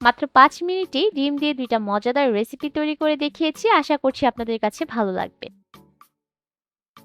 মাত্র পাঁচ মিনিটেই ডিম দিয়ে দুইটা মজাদার রেসিপি তৈরি করে দেখিয়েছি, আশা করছি আপনাদের কাছে ভালো লাগবে।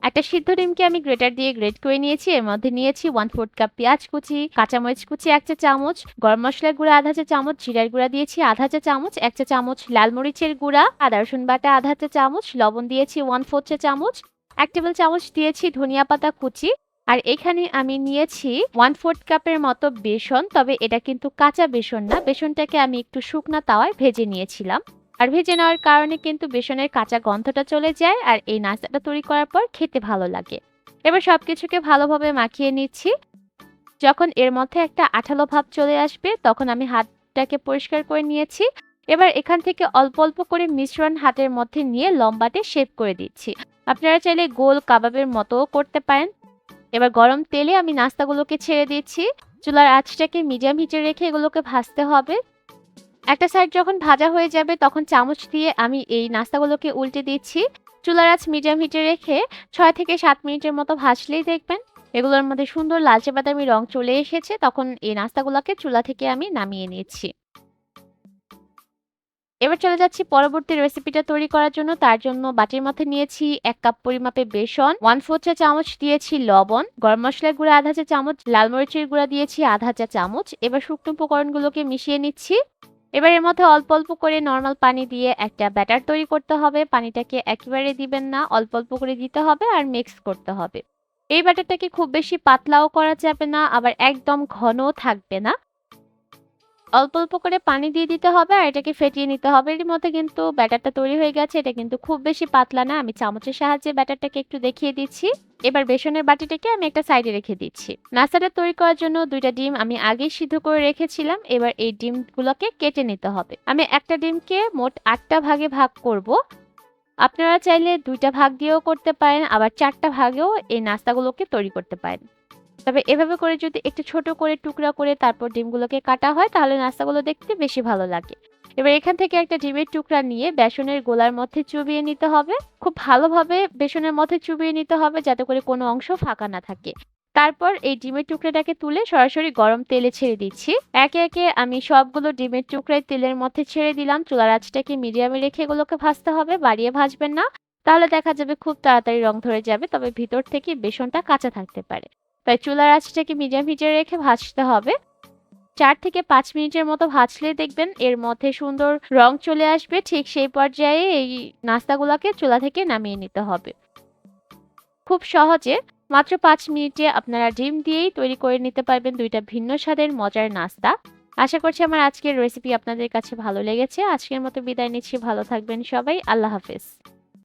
একটা সিদ্ধ ডিমকে আমি গ্রেটার দিয়ে গ্রেট করে নিয়েছি, এর মধ্যে নিয়েছি ওয়ান ফোর্থ কাপ পেঁয়াজ কুচি, কাঁচামরিচ কুচি, এক চা চামচ, গরম মশলার গুঁড়া, আধা চা চামচ, জিরার গুঁড়া দিয়েছি, আধা চা চামচ, এক চা চামচ লাল মরিচের গুঁড়া, আদা, রসুন বাটা, আধা চা চামচ, লবণ দিয়েছি ওয়ান ফোর্থ চা চামচ, এক টেবিল চামচ দিয়েছি ধনিয়া পাতা কুচি আর এখানে আমি নিয়েছি ওয়ান ফোর্থ কাপের মতো বেসন, তবে এটা কিন্তু কাঁচা বেসন না। বেসনটাকে আমি একটু শুকনা তাওয়ায় ভেজে নিয়েছিলাম। আর ভেজে নেওয়ার কারণে কিন্তু বেসনের কাঁচা গন্ধটা চলে যায় আর এই নাস্তাটা তৈরি করার পর খেতে ভালো লাগে। এবার সবকিছুকে ভালোভাবে মাখিয়ে নিচ্ছি। যখন এর মধ্যে একটা আঠালো ভাব চলে আসবে, তখন আমি হাতটাকে পরিষ্কার করে নিয়েছি। এবার এখান থেকে অল্প অল্প করে মিশ্রণ হাতের মধ্যে নিয়ে লম্বাটে শেপ করে দিচ্ছি। আপনারা চাইলে গোল কাবাবের মতোও করতে পারেন। এবার গরম তেলে আমি নাস্তাগুলোকে ছেড়ে দিচ্ছি। চুলার আঁচটাকে মিডিয়াম হিটে রেখে এগুলোকে ভাজতে হবে। একটা সাইড যখন ভাজা হয়ে যাবে, তখন চামচ দিয়ে আমি এই নাস্তাগুলোকে উল্টে দিচ্ছি। চুলার আঁচ মিডিয়াম হিটে রেখে ছয় থেকে সাত মিনিটের মতো ভাজলেই দেখবেন, এগুলোর মধ্যে সুন্দর লালচে বাদামি রং চলে এসেছে। তখন এই নাস্তাগুলোকে চুলা থেকে আমি নামিয়ে নিচ্ছি। এবার চলে যাচ্ছি পরবর্তী রেসিপিটা তৈরি করার জন্য। তার জন্য বাটির মধ্যে নিয়েছি এক কাপ পরিমাপে বেসন ওয়ান ফোর চা চামচ দিয়েছি লবণ, গরম মশলার গুঁড়া আধা চা চামচ, লাল মরিচের গুঁড়া দিয়েছি আধা চা চামচ। এবার শুকনো উপকরণগুলোকে মিশিয়ে নিচ্ছি। এবার এর মধ্যে অল্প অল্প করে নর্মাল পানি দিয়ে একটা ব্যাটার তৈরি করতে হবে। পানিটাকে একেবারে দিবেন না, অল্প অল্প করে দিতে হবে আর মিক্স করতে হবে। এই ব্যাটারটাকে খুব বেশি পাতলাও করা যাবে না, আবার একদম ঘনও থাকবে না। অল্প অল্প করে পানি দিয়ে দিতে হবে আর এটাকে ফেটিয়ে নিতে হবে। এর মধ্যে কিন্তু ব্যাটারটা তৈরি হয়ে গেছে। এটা কিন্তু খুব বেশি পাতলা না। আমি চামচের সাহায্যে ব্যাটারটাকে একটু দেখিয়ে দিচ্ছি। এবার বেসনের বাটিটাকে আমি একটা সাইডে রেখে দিচ্ছি। নাস্তাটা তৈরি করার জন্য দুইটা ডিম আমি আগেই সিদ্ধ করে রেখেছিলাম। এবার এই ডিমগুলোকে কেটে নিতে হবে। আমি একটা ডিমকে মোট আটটা ভাগে ভাগ করব। আপনারা চাইলে দুইটা ভাগ দিয়েও করতে পারেন। আবার চারটা ভাগেও এই নাস্তাগুলোকে তৈরি করতে পারেন। তবে এভাবে করে যদি একটু ছোট করে টুকরা করে তারপর ডিমগুলোকে কাটা হয়, তাহলে নাস্তাগুলো দেখতে বেশি ভালো লাগে। এবার এখান থেকে একটা ডিমের টুকরা নিয়ে বেসনের গোলার মধ্যে চুবিয়ে নিতে হবে। খুব ভালোভাবে বেসনের মধ্যে চুবিয়ে নিতে হবে যাতে করে কোনো অংশ ফাঁকা না থাকে। তারপর এই ডিমের টুকরাটাকে তুলে সরাসরি গরম তেলে ছেড়ে দিচ্ছি। একে একে আমি সবগুলো ডিমের টুকরাই তেলের মধ্যে ছেড়ে দিলাম। চুলার আঁচটাকে মিডিয়ামে রেখে এগুলোকে ভাজতে হবে, বাড়িয়ে ভাজবেন না। তাহলে দেখা যাবে খুব তাড়াতাড়ি রং ধরে যাবে, তবে ভিতর থেকে বেসনটা কাঁচা থাকতে পারে। তাই চুলার আঁচটাকে মিডিয়াম হিটে রেখে ভাজতে হবে। চার থেকে পাঁচ মিনিটের মতো ভাজলে দেখবেন এর মধ্যে সুন্দর রং চলে আসবে। ঠিক সেই পর্যায়ে এই নাস্তাগুলোকে চুলা থেকে নামিয়ে নিতে হবে। খুব সহজে মাত্র পাঁচ মিনিটে আপনারা ডিম দিয়েই তৈরি করে নিতে পারবেন দুইটা ভিন্ন স্বাদের মজার নাস্তা। আশা করছি আমার আজকের রেসিপি আপনাদের কাছে ভালো লেগেছে। আজকের মতো বিদায় নিচ্ছি। ভালো থাকবেন সবাই। আল্লাহ হাফেজ।